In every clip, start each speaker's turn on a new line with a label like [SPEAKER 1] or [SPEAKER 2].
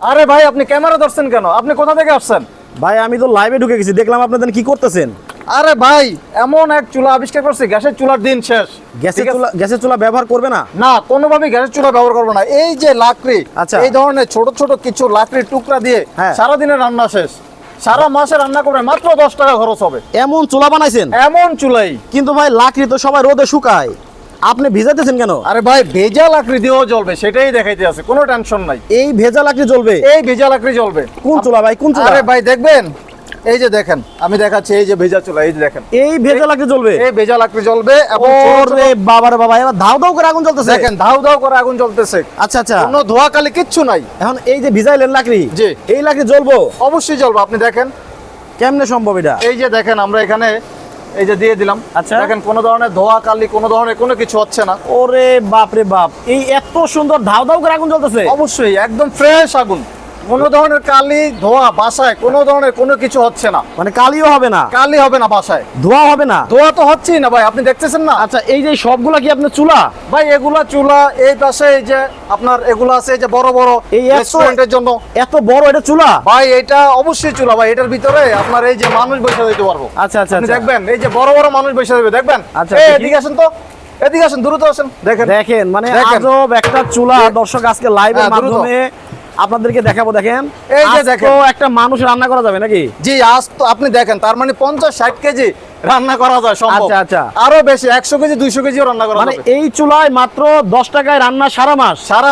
[SPEAKER 1] আরে ভাই আপনি ক্যামেরা ধরছেন কেন? আপনি কোথা থেকে আসছেন?
[SPEAKER 2] ভাই আমি তো লাইভে ঢুকে গেছি দেখলাম আপনাদের কি করতেছেন।
[SPEAKER 1] আরে ভাই এমন এক চুলা আবিষ্কার করছি গ্যাসের চুলার দিন শেষ।
[SPEAKER 2] গ্যাসের চুলা গ্যাসের চুলা ব্যবহার করবে না?
[SPEAKER 1] না কোনোভাবেই গ্যাসের চুলা ব্যবহার করব না। এই যে লাকড়ি
[SPEAKER 2] আচ্ছা।
[SPEAKER 1] এই ধরনের ছোট ছোট কিছু লাকড়ির টুকরা দিয়ে
[SPEAKER 2] হ্যাঁ।
[SPEAKER 1] সারাদিনের রান্না শেষ। সারা মাসে রান্না করে মাত্র দশ টাকা খরচ হবে।
[SPEAKER 2] এমন চুলা বানাইছেন?
[SPEAKER 1] এমন চুলাই।
[SPEAKER 2] কিন্তু ভাই লাকড়ি তো সবাই রোদে শুকায়। আপনি ভিজাইতেছেন কেন?
[SPEAKER 1] আরে ভাই ভেজা লাকড়ি দিয়েও জ্বলবে সেটাই দেখাইতে আছে কোনো টেনশন নাই।
[SPEAKER 2] এই ভেজা লাকড়ি জ্বলবে?
[SPEAKER 1] এই ভেজা লাকড়ি জ্বলবে।
[SPEAKER 2] কোন চুলা ভাই কোন চুলা?
[SPEAKER 1] আরে ভাই দেখবেন? এই যে দেখেন আমি দেখাচ্ছি এই যে ভেজা চুলা এই যে দেখেন।
[SPEAKER 2] এই ভেজা লাকড়ি জ্বলবে?
[SPEAKER 1] এই ভেজা লাকড়ি জ্বলবে এবং
[SPEAKER 2] ওরে বাবা রে বাবা এবার ধাও ধাও করে আগুন জ্বলতেছে।
[SPEAKER 1] দেখেন ধাউ ধাউ করে আগুন জ্বলতেছে।
[SPEAKER 2] আচ্ছা আচ্ছা।
[SPEAKER 1] কোনো ধোয়া কালি কিচ্ছু নাই।
[SPEAKER 2] এখন এই যে ভিজাইলেন লাকড়ি
[SPEAKER 1] জি।
[SPEAKER 2] এই লাকড়ি জ্বলবো?
[SPEAKER 1] অবশ্যই জ্বলবে আপনি দেখেন।
[SPEAKER 2] কেমনে সম্ভব এটা?
[SPEAKER 1] এই যে দেখেন আমরা এখানে এই যে দিয়ে দিলাম।
[SPEAKER 2] আচ্ছা।
[SPEAKER 1] দেখেন কোনো ধরনের ধোয়া কালি কোনো ধরনের কোনো কিছু হচ্ছে না।
[SPEAKER 2] ওরে বাপরে বাপ এই এত সুন্দর ধাও ধাও করে আগুন জ্বলতেছে।
[SPEAKER 1] অবশ্যই একদম ফ্রেশ আগুন। কোনো ধরনের কালি ধোয়া বাসায় কোনো ধরনের কোনো কিছু হচ্ছে না।
[SPEAKER 2] মানে কালিও হবে না?
[SPEAKER 1] কালি হবে না বাসায়।
[SPEAKER 2] ধোয়া হবে না?
[SPEAKER 1] ধোয়া তো হচ্ছেই না ভাই আপনি দেখতেছেন না?
[SPEAKER 2] আচ্ছা এই যে সবগুলা কি আপনার চুলা?
[SPEAKER 1] ভাই এগুলা চুলা এই পাশে এই যে আপনার এগুলা আছে এই যে বড় বড়
[SPEAKER 2] এই
[SPEAKER 1] রেস্টুরেন্টের জন্য।
[SPEAKER 2] এত বড় এটা চুলা?
[SPEAKER 1] ভাই এটা অবশ্যই চুলা ভাই এটার ভিতরে আপনার এই যে মানুষ বসে দিতে পারব।
[SPEAKER 2] আচ্ছা আচ্ছা
[SPEAKER 1] আপনি
[SPEAKER 2] আচ্ছা।
[SPEAKER 1] দেখবেন এই যে বড় বড় মানুষ বসে দেবে দেখবেন?
[SPEAKER 2] আচ্ছা।
[SPEAKER 1] এদিকে আসেন তো। এদিকে আসেন দ্রুত আসেন। দেখেন
[SPEAKER 2] দেখেন মানে
[SPEAKER 1] দেখেন।
[SPEAKER 2] আজব একটা চুলা দর্শক আজকে লাইভের
[SPEAKER 1] হ্যাঁ,
[SPEAKER 2] মাধ্যমে আপনাদেরকে দেখাবো দেখেন।
[SPEAKER 1] এই যে।
[SPEAKER 2] তো একটা মানুষ রান্না করা যাবে নাকি?
[SPEAKER 1] জি আজ তো আপনি দেখেন তার মানে পঞ্চাশ ষাট কেজি রান্না করা যায় সম্ভব।
[SPEAKER 2] আচ্ছা, আচ্ছা।
[SPEAKER 1] আরও বেশি একশো কেজি দুইশো কেজিও রান্না করা
[SPEAKER 2] মানে এই চুলায় মাত্র দশ টাকায় রান্না সারা মাস?
[SPEAKER 1] সারা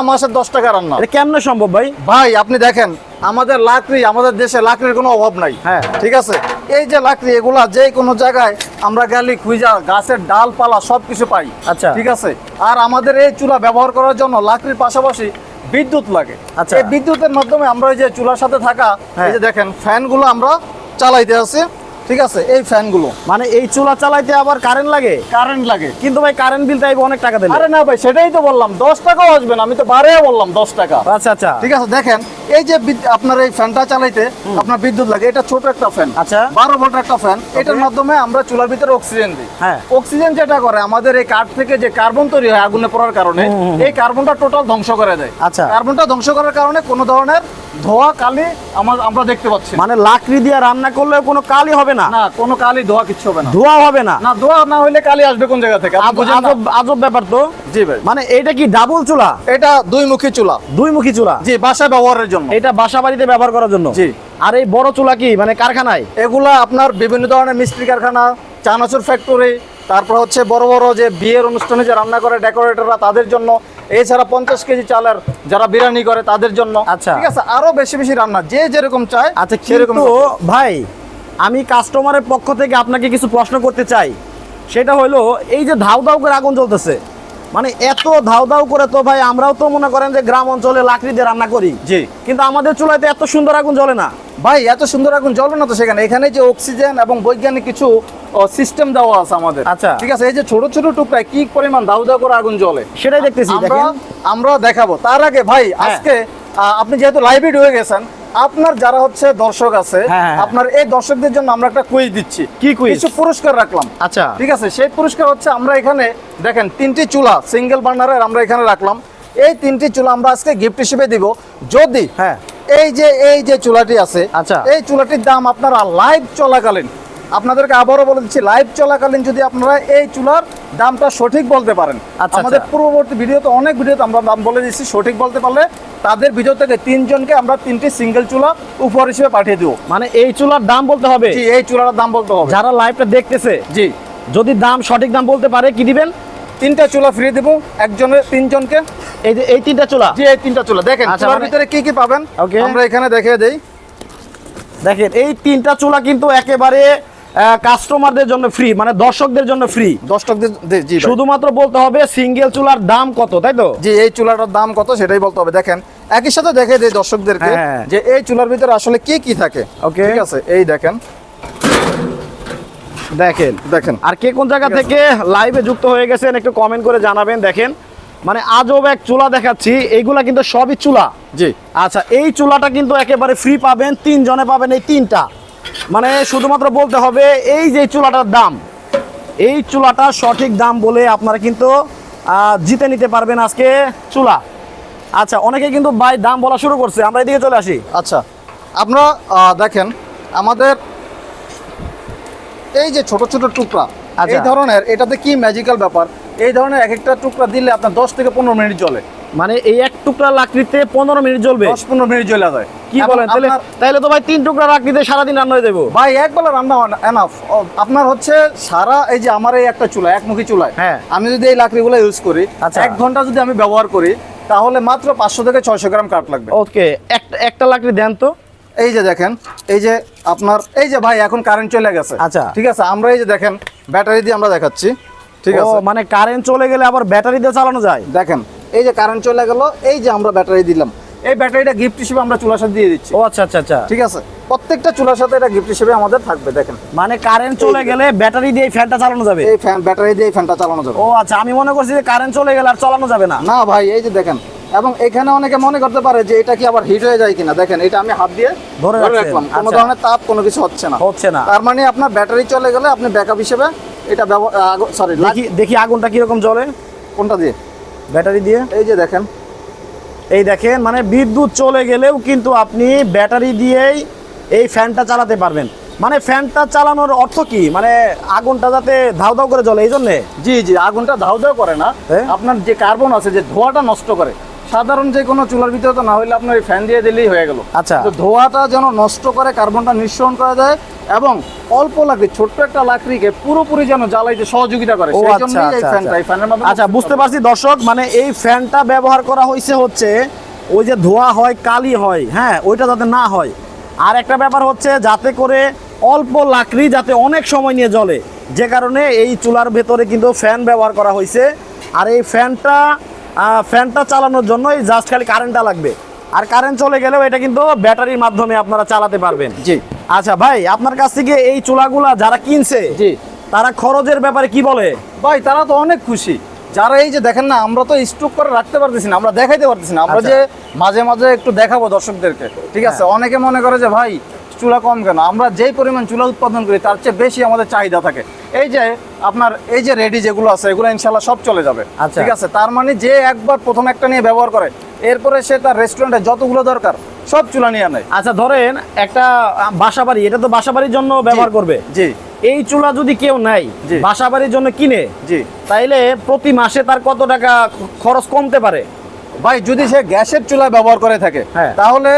[SPEAKER 1] টাকা রান্না।
[SPEAKER 2] এটা কেমনে সম্ভব ভাই?
[SPEAKER 1] ভাই আপনি দেখেন আমাদের লাকড়ি আমাদের দেশে লাকড়ির কোনো অভাব নাই।
[SPEAKER 2] হ্যাঁ।
[SPEAKER 1] ঠিক আছে? এই যে লাকড়ি এগুলা যে কোনো জায়গায় আমরা গেলি খুঁজা গাছের ডালপালা সব কিছু পাই।
[SPEAKER 2] আচ্ছা।
[SPEAKER 1] ঠিক আছে? আর আমাদের এই চুলা ব্যবহার করার জন্য লাকড়ির পাশাপাশি বিদ্যুৎ লাগে
[SPEAKER 2] আচ্ছা।
[SPEAKER 1] এই বিদ্যুতের মাধ্যমে আমরা এই যে চুলার সাথে থাকা
[SPEAKER 2] হ্যাঁ।
[SPEAKER 1] এই যে দেখেন ফ্যানগুলো আমরা চালাইতে আছি ঠিক আছে এই ফ্যানগুলো।
[SPEAKER 2] মানে এই চুলা চালাইতে আবার কারেন্ট লাগে?
[SPEAKER 1] কারেন্ট লাগে।
[SPEAKER 2] কিন্তু ভাই কারেন্ট বিল চাইব অনেক টাকা দিলে।
[SPEAKER 1] আরে না ভাই সেটাই তো বললাম দশ টাকাও আসবে না আমি তো বারে বললাম দশ টাকা।
[SPEAKER 2] আচ্ছা আচ্ছা।
[SPEAKER 1] ঠিক আছে দেখেন এই যে আপনার এই ফ্যানটা চালাইতে আপনার বিদ্যুৎ লাগে এটা ছোট একটা ফ্যান
[SPEAKER 2] আচ্ছা।
[SPEAKER 1] বারো ভোল্ট একটা ফ্যান এটার মাধ্যমে আমরা চুলার ভিতরে অক্সিজেন দিই।
[SPEAKER 2] হ্যাঁ।
[SPEAKER 1] অক্সিজেন যেটা করে আমাদের এই কাঠ থেকে যে কার্বন তৈরি হয় আগুনে পড়ার কারণে এই কার্বনটা টোটাল ধ্বংস করে দেয়।
[SPEAKER 2] আচ্ছা।
[SPEAKER 1] কার্বনটা ধ্বংস করার কারণে কোনো ধরনের ধোয়া কালি আমার আমরা দেখতে পাচ্ছি
[SPEAKER 2] মানে লাকড়ি দিয়ে রান্না করলেও কোনো কালি হবে না?
[SPEAKER 1] না কোনো কালি ধোয়া কিচ্ছু হবে না।
[SPEAKER 2] ধোয়া হবে না?
[SPEAKER 1] না ধোয়া না হইলে কালি আসবে কোন জায়গা থেকে?
[SPEAKER 2] আজব- আজব ব্যাপার তো।
[SPEAKER 1] জি ভাই।
[SPEAKER 2] মানে এটা কি ডাবল চুলা?
[SPEAKER 1] এটা দুই মুখী চুলা।
[SPEAKER 2] দুই মুখী চুলা?
[SPEAKER 1] জি বাসা ব্যবহারের জন্য।
[SPEAKER 2] এটা বাসা বাড়িতে ব্যবহার করার জন্য?
[SPEAKER 1] জি।
[SPEAKER 2] আর এই বড় চুলা কি? মানে কারখানায়?
[SPEAKER 1] এগুলা আপনার বিভিন্ন ধরনের মিস্ত্রি কারখানা চানাচুর ফ্যাক্টরি তারপর হচ্ছে বড় বড় যে বিয়ের অনুষ্ঠানে যে রান্না করে ডেকোরেটররা তাদের জন্য এছাড়া পঞ্চাশ কেজি চালের যারা বিরিয়ানি করে তাদের জন্য।
[SPEAKER 2] আচ্ছা।
[SPEAKER 1] ঠিক আছে আরও বেশি বেশি রান্না যে যেরকম চায়
[SPEAKER 2] আচ্ছা
[SPEAKER 1] সেরকম
[SPEAKER 2] ভাই আমি কাস্টমারের পক্ষ থেকে আপনাকে কিছু প্রশ্ন করতে চাই। সেটা হলো এই যে ধাউ ধাউ করে আগুন জ্বলতেছে মানে এত ধাউ ধাউ করে তো ভাই আমরাও তো মনে করেন যে গ্রাম অঞ্চলে লাকড়ি দিয়ে রান্না করি।
[SPEAKER 1] জি।
[SPEAKER 2] কিন্তু আমাদের চুলাতে এত সুন্দর আগুন জ্বলে না।
[SPEAKER 1] ভাই এত সুন্দর আগুন জ্বলে না তো সেখানে। এখানে যে অক্সিজেন এবং বৈজ্ঞানিক কিছু সিস্টেম দেওয়া আছে আমাদের
[SPEAKER 2] আচ্ছা।
[SPEAKER 1] ঠিক আছে এই যে ছোট ছোট টুকরায় কি পরিমাণ দাউ দাউ করে আগুন জ্বলে
[SPEAKER 2] সেটাই দেখতেছি
[SPEAKER 1] আমরা
[SPEAKER 2] দেখেন
[SPEAKER 1] আমরা দেখাবো তার আগে ভাই
[SPEAKER 2] হ্যাঁ।
[SPEAKER 1] আজকে আপনি যেহেতু লাইভে ঢুকে গেছেন আপনার যারা হচ্ছে দর্শক আছে
[SPEAKER 2] হ্যাঁ, হ্যাঁ।
[SPEAKER 1] আপনার এই দর্শকদের জন্য আমরা একটা কুইজ দিচ্ছি
[SPEAKER 2] কি কুইজ
[SPEAKER 1] কিছু পুরস্কার রাখলাম
[SPEAKER 2] আচ্ছা
[SPEAKER 1] ঠিক আছে সেই পুরস্কার হচ্ছে আমরা এখানে দেখেন তিনটি চুলা সিঙ্গেল বার্নারের আমরা এখানে রাখলাম এই তিনটি চুলা আমরা আজকে গিফট হিসেবে দিব যদি
[SPEAKER 2] হ্যাঁ।
[SPEAKER 1] এই যে এই যে চুলাটি আছে
[SPEAKER 2] আচ্ছা।
[SPEAKER 1] এই চুলাটির দাম আপনারা লাইভ চলাকালীন আপনাদেরকে আবারও বলে দিচ্ছি লাইভ চলাকালীন যদি আপনারা এই চুলার দামটা সঠিক বলতে পারেন
[SPEAKER 2] আচ্ছা,
[SPEAKER 1] আমাদের
[SPEAKER 2] আচ্ছা।
[SPEAKER 1] পূর্ববর্তী ভিডিওতে অনেক ভিডিওতে আমরা দাম বলে দিচ্ছি সঠিক বলতে পারলে তাদের ভিডিও থেকে তিনজনকে আমরা তিনটি সিঙ্গেল চুলা উপহার হিসেবে পাঠিয়ে দেবো।
[SPEAKER 2] মানে এই চুলার দাম বলতে হবে?
[SPEAKER 1] জি এই চুলার দাম বলতে হবে।
[SPEAKER 2] যারা লাইভটা দেখতেছে
[SPEAKER 1] জি।
[SPEAKER 2] যদি দাম সঠিক দাম বলতে পারে কি দিবেন?
[SPEAKER 1] তিনটা চুলা ফ্রি দেবো একজনের তিনজনকে।
[SPEAKER 2] এই যে এই তিনটা চুলা?
[SPEAKER 1] জি এই তিনটা চুলা। দেখেন
[SPEAKER 2] আচ্ছা,
[SPEAKER 1] চুলার
[SPEAKER 2] মানে-
[SPEAKER 1] ভিতরে কি কি পাবেন. আমরা এখানে দেখিয়ে দেই।
[SPEAKER 2] দেখেন এই তিনটা চুলা কিন্তু একেবারে কাস্টমারদের জন্য ফ্রি মানে দর্শকদের জন্য ফ্রি
[SPEAKER 1] দর্শকদের জি
[SPEAKER 2] শুধুমাত্র বলতে হবে সিঙ্গেল চুলার দাম কত তাই তো?
[SPEAKER 1] জি এই চুলাটার দাম কত সেটাই বলতে হবে। দেখেন একই সাথে দেখে দেই দর্শকদেরকে
[SPEAKER 2] হ্যাঁ।
[SPEAKER 1] যে এই চুলার ভিতরে আসলে কি কি থাকে।
[SPEAKER 2] Okay.
[SPEAKER 1] ঠিক আছে এই দেখেন।
[SPEAKER 2] দেখেন।
[SPEAKER 1] দেখেন।
[SPEAKER 2] আর কে কোন জায়গা থেকে লাইভে যুক্ত হয়ে গেছেন একটু কমেন্ট করে জানাবেন দেখেন। মানে আজব এক চুলা দেখাচ্ছি এইগুলা কিন্তু সবই চুলা।
[SPEAKER 1] জি।
[SPEAKER 2] আচ্ছা এই চুলাটা কিন্তু একেবারে ফ্রি পাবেন তিনজনে পাবেন এই তিনটা। মানে শুধুমাত্র বলতে হবে এই যে চুলাটার দাম এই চুলাটার সঠিক দাম বলে আপনারা কিন্তু জিতে নিতে পারবেন আজকে চুলা। আচ্ছা অনেকে কিন্তু ভাই দাম বলা শুরু করছে আমরা এদিকে চলে আসি।
[SPEAKER 1] আচ্ছা আপনারা আহ, দেখেন আমাদের এই যে ছোট ছোট টুকরা
[SPEAKER 2] আচ্ছা।
[SPEAKER 1] এই ধরনের এটাতে কি ম্যাজিক্যাল ব্যাপার? এই ধরনের এক একটা টুকরা দিলে আপনার দশ থেকে পনেরো মিনিট জ্বলে।
[SPEAKER 2] মানে এই এক টুকরা লাকড়িতে পনেরো মিনিট জ্বলবে?
[SPEAKER 1] দশ পনেরো মিনিট জ্বলে যায়।
[SPEAKER 2] কি বলেন? তাহলে তাহলে তো ভাই তিন টুকরা লাকড়িতে সারাদিন রান্না হয়ে যাব
[SPEAKER 1] ভাই একবেলা রান্না হয় এনাফ আপনার হচ্ছে সারা এই যে আমার এই একটা চুলা একমুখী চুলায়
[SPEAKER 2] হ্যাঁ।
[SPEAKER 1] আমি যদি এই লাকড়িগুলো ইউজ করি
[SPEAKER 2] আচ্ছা।
[SPEAKER 1] এক ঘণ্টা যদি আমি ব্যবহার করি তাহলে মাত্র পাঁচশো থেকে ছয়শো গ্রাম কাঠ লাগবে।
[SPEAKER 2] ওকে একটা একটা লাকড়ি দেন তো।
[SPEAKER 1] এই যে দেখেন এই যে আপনার এই যে ভাই এখন কারেন্ট চলে গেছে।
[SPEAKER 2] আচ্ছা।
[SPEAKER 1] ঠিক আছে আমরা এই যে দেখেন ব্যাটারি দিয়ে আমরা দেখাচ্ছি। ঠিক আছে।
[SPEAKER 2] মানে কারেন্ট চলে গেলে আবার ব্যাটারি দিয়ে চালানো যায়?
[SPEAKER 1] দেখেন এই যে কারেন্ট চলে গেল এই যে আমরা ব্যাটারি দিলাম এই ব্যাটারিটা গিফট হিসেবে আমরা চুলার সাথে দিয়ে দিচ্ছি।
[SPEAKER 2] ও আচ্ছা আচ্ছা আচ্ছা।
[SPEAKER 1] ঠিক আছে? প্রত্যেকটা চুলার সাথে এটা গিফট হিসেবে আমাদের থাকবে দেখেন।
[SPEAKER 2] মানে কারেন্ট চলে গেলে ব্যাটারি দিয়ে ফ্যানটা চালানো যাবে?
[SPEAKER 1] এই ফ্যান ব্যাটারি দিয়ে ফ্যানটা চালানো যাবে।
[SPEAKER 2] ও আচ্ছা আমি মনে করছি যে কারেন্ট চলে গেলে আর চালানো যাবে না।
[SPEAKER 1] না ভাই এই যে দেখেন এবং এখানে অনেকে মনে করতে পারে যে এটা কি আবার হিট হয়ে যায় কিনা। দেখেন এটা আমি হাত দিয়ে
[SPEAKER 2] ধরে
[SPEAKER 1] ধরে রাখলাম। কোনো
[SPEAKER 2] আচ্ছা।
[SPEAKER 1] ধরনের তাপ কোনো কিছু হচ্ছে না।
[SPEAKER 2] হচ্ছে না।
[SPEAKER 1] তার মানে আপনার ব্যাটারি চলে গেলে আপনি ব্যাকআপ হিসেবে এটা সরি
[SPEAKER 2] দেখি দেখি আগুনটা কীরকম জ্বলে।
[SPEAKER 1] কোনটা দিয়ে?
[SPEAKER 2] ব্যাটারি দিয়ে।
[SPEAKER 1] এই যে দেখেন।
[SPEAKER 2] এই দেখেন মানে বিদ্যুৎ চলে গেলেও কিন্তু আপনি ব্যাটারি দিয়েই এই ফ্যানটা চালাতে পারবেন। মানে ফ্যানটা চালানোর অর্থ কি? মানে আগুনটা যাতে ধাউ ধাউ করে জ্বলে এই জন্যে?
[SPEAKER 1] জি জি আগুনটা ধাউ ধাউ করে না।
[SPEAKER 2] হ্যাঁ?
[SPEAKER 1] আপনার যে কার্বন আছে যে ধোঁয়াটা নষ্ট করে সাধারণ যে কোনো চুলার ভিতরে তো না হলে আপনার এই ফ্যান দিয়ে দিলেই হয়ে গেল।
[SPEAKER 2] আচ্ছা।
[SPEAKER 1] তো ধোঁয়াটা যেন নষ্ট করে কার্বনটা নিঃসরণ করা যায় এবং অল্প লাকড়ি ছোট্ট একটা লাকড়িকে পুরোপুরি যেন জ্বালাইতে সহযোগিতা করে। সেই
[SPEAKER 2] আচ্ছা
[SPEAKER 1] এই
[SPEAKER 2] আচ্ছা,
[SPEAKER 1] ফ্যানটা এই ফ্যানের মাধ্যমে
[SPEAKER 2] আচ্ছা বুঝতে পারছি দর্শক মানে এই ফ্যানটা ব্যবহার করা হয়েছে হচ্ছে ওই যে ধোয়া হয় কালি হয় হ্যাঁ ওইটা যাতে না হয়। আর একটা ব্যাপার হচ্ছে যাতে করে অল্প লাকড়ি যাতে অনেক সময় নিয়ে জ্বলে। যে কারণে এই চুলার ভেতরে কিন্তু ফ্যান ব্যবহার করা হয়েছে আর এই ফ্যানটা ফ্যানটা চালানোর জন্য এই জাস্ট খালি কারেন্টটা লাগবে। আর কারেন্ট চলে গেলেও এটা কিন্তু ব্যাটারির মাধ্যমে আপনারা চালাতে পারবেন।
[SPEAKER 1] জি।
[SPEAKER 2] আচ্ছা ভাই আপনার কাছ থেকে এই চুলাগুলা যারা কিনছে
[SPEAKER 1] জি।
[SPEAKER 2] তারা খরচের ব্যাপারে কি বলে?
[SPEAKER 1] ভাই তারা তো অনেক খুশি। যারা এই যে দেখেন না আমরা তো স্টক করে রাখতে পারতেছি না আমরা দেখাইতে পারতেছি না। আমরা
[SPEAKER 2] আচ্ছা।
[SPEAKER 1] যে মাঝে মাঝে একটু দেখাবো দর্শকদেরকে ঠিক আছে? অনেকে মনে করে যে ভাই চুলা কম কেন? আমরা যেই পরিমাণ চুলা উৎপাদন করি তার চেয়ে বেশি আমাদের চাহিদা থাকে। এই যে আপনার এই যে রেডি যেগুলো আছে এগুলো ইনশাল্লাহ সব চলে যাবে।
[SPEAKER 2] আচ্ছা।
[SPEAKER 1] ঠিক আছে? তার মানে যে একবার প্রথম একটা নিয়ে ব্যবহার করে এরপরে সে তার রেস্টুরেন্টে যতগুলো দরকার সব চুলা নিয়ে নেয়
[SPEAKER 2] আচ্ছা ধরেন একটা আহ, বাসাবাড়ি এটা তো বাসাবাড়ির জন্য ব্যবহার করবে।
[SPEAKER 1] জি।
[SPEAKER 2] এই চুলা যদি কেউ নেয়
[SPEAKER 1] জি।
[SPEAKER 2] বাসাবাড়ির জন্য কিনে
[SPEAKER 1] জি।
[SPEAKER 2] তাইলে প্রতি মাসে তার কত টাকা খরচ কমতে পারে?
[SPEAKER 1] ভাই যদি সে গ্যাসের চুলা ব্যবহার করে থাকে
[SPEAKER 2] হ্যাঁ।
[SPEAKER 1] তাহলে